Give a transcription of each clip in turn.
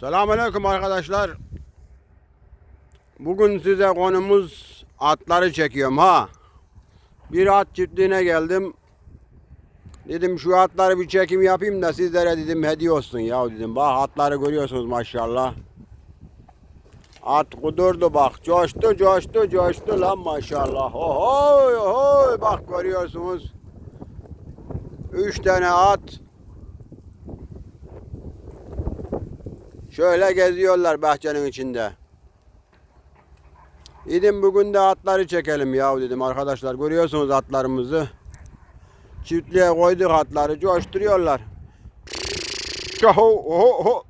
Selamünaleyküm arkadaşlar. Bugün size konumuz atları çekiyorum ha. Bir at çiftliğine geldim. Dedim şu atları bir çekim yapayım da sizlere dedim hediye olsun ya dedim. Bak atları görüyorsunuz maşallah. At kudurdu bak. Coştu coştu coştu lan maşallah. Ohoy ohoy bak görüyorsunuz. Üç tane at. Şöyle geziyorlar bahçenin içinde. Dedim bugün de atları çekelim ya dedim arkadaşlar. Görüyorsunuz atlarımızı. Çiftliğe koyduk atları coşturuyorlar. Ho ho ho.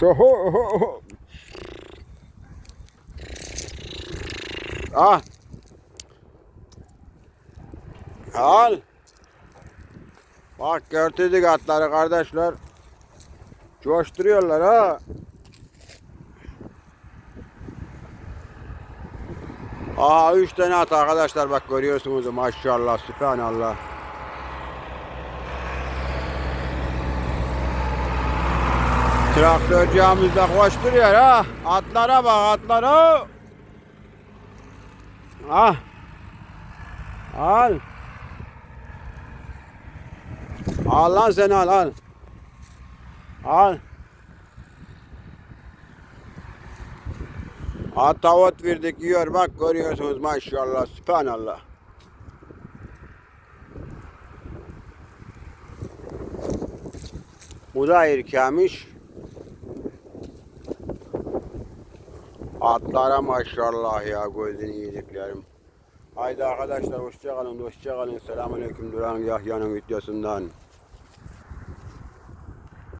Ho ho ho. Ah. Al. Bak gördük atları kardeşler. Coşturuyorlar ha. Aha üç tane at arkadaşlar bak görüyorsunuz maşallah sübhanallah. Traktörcüğümüz de koşturuyor ha. Atlara bak atlara. Ah. Al. Al lan sen al al. Al. Ata ot verdik yiyor bak görüyorsunuz maşallah sübhanallah. Bu da erkemiş. Atlara maşallah ya gözünü yediklerim. Haydi arkadaşlar hoşça kalın, hoşça kalın. Selamünaleyküm Duran Yahya'nın videosundan.